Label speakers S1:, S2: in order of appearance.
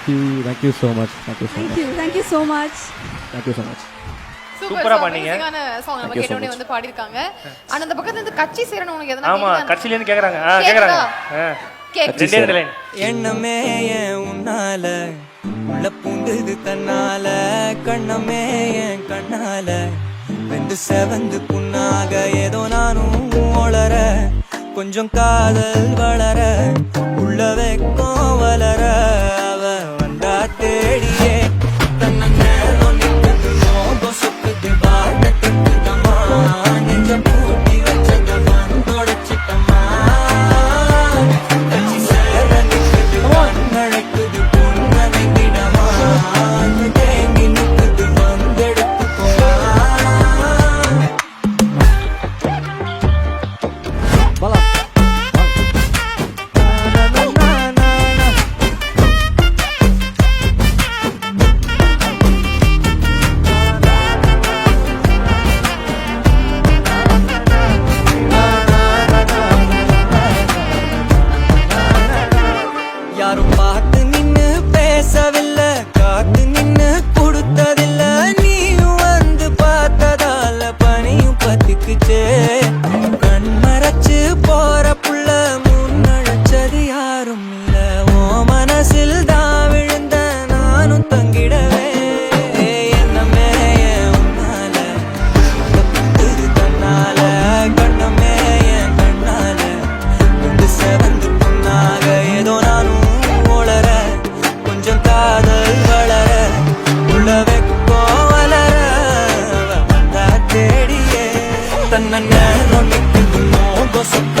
S1: Thank you thank you so much thank you so much
S2: thank you thank you so much
S1: thank you so much
S3: சூப்பரா பண்ணீங்க.
S4: Song நம்ம
S1: Thank you so
S4: கேட்டோடனே
S1: much.
S4: வந்து பாடிருக்காங்க ஆனா அந்த பக்கத்துல இருந்து கட்சி சேரணும் உனக்கு எதனா
S3: ஆமா? கட்சியில இருந்து கேக்குறாங்க. ஆ
S4: கேக்குதா?
S3: கேக்குறாங்க.
S5: எண்ணமே ஏன் உன்னால? உள்ள பூந்தது தன்னால. கண்ணமே என் கண்ணால? வெந்து செவந்து புண்ணாக ஏதோ நானும் ஒளர கொஞ்சம் காதல் வளர. உள்ள வெக்கம் பத்திக்குச்சே கண் மறைச்சு போற தன்னை நேரம் நிக்குது மோகம்